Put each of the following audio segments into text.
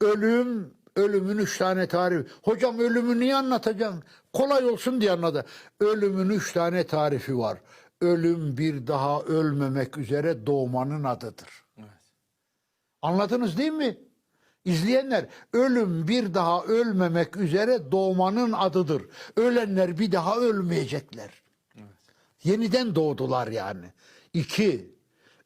Ölüm, ölümün üç tane tarifi. Hocam ölümü niye anlatacaksın? Kolay olsun diye anladı. Ölümün üç tane tarifi var. Ölüm bir daha ölmemek üzere doğmanın adıdır. Anladınız değil mi? İzleyenler, ölüm bir daha ölmemek üzere doğmanın adıdır. Ölenler bir daha ölmeyecekler. Yeniden doğdular yani. İki,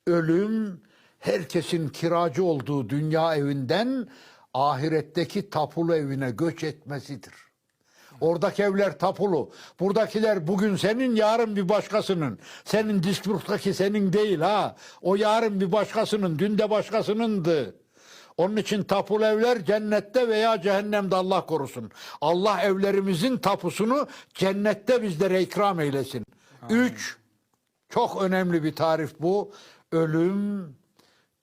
ölüm herkesin kiracı olduğu dünya evinden ahiretteki tapulu evine göç etmesidir. Oradaki evler tapulu. Buradakiler bugün senin, yarın bir başkasının. Senin Disburg'daki senin değil ha. O yarın bir başkasının, dün de başkasınındı. Onun için tapulu evler cennette veya cehennemde Allah korusun. Allah evlerimizin tapusunu cennette bizlere ikram eylesin. Üç, çok önemli bir tarif bu. Ölüm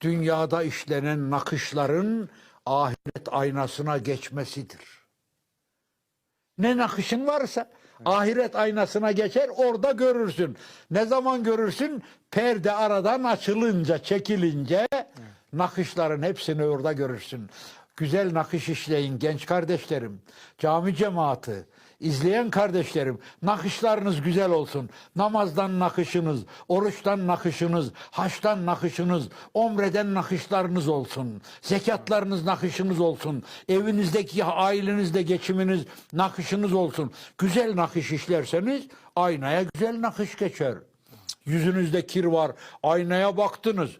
dünyada işlenen nakışların ahiret aynasına geçmesidir. Ne nakışın varsa ahiret aynasına geçer orada görürsün. Ne zaman görürsün? Perde aradan açılınca, çekilince nakışların hepsini orada görürsün. Güzel nakış işleyin genç kardeşlerim, cami cemaati, izleyen kardeşlerim, nakışlarınız güzel olsun. Namazdan nakışınız, oruçtan nakışınız, haçtan nakışınız, omreden nakışlarınız olsun. Zekatlarınız nakışınız olsun. Evinizdeki, ailenizde geçiminiz nakışınız olsun. Güzel nakış işlerseniz aynaya güzel nakış geçer. Yüzünüzde kir var, aynaya baktınız.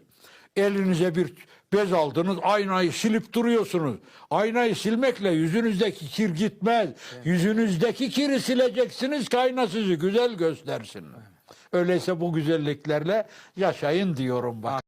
Elinize bir bez aldınız, aynayı silip duruyorsunuz. Aynayı silmekle yüzünüzdeki kir gitmez. Yüzünüzdeki kiri sileceksiniz ki ayna sizi güzel göstersin. Öyleyse bu güzelliklerle yaşayın diyorum bak.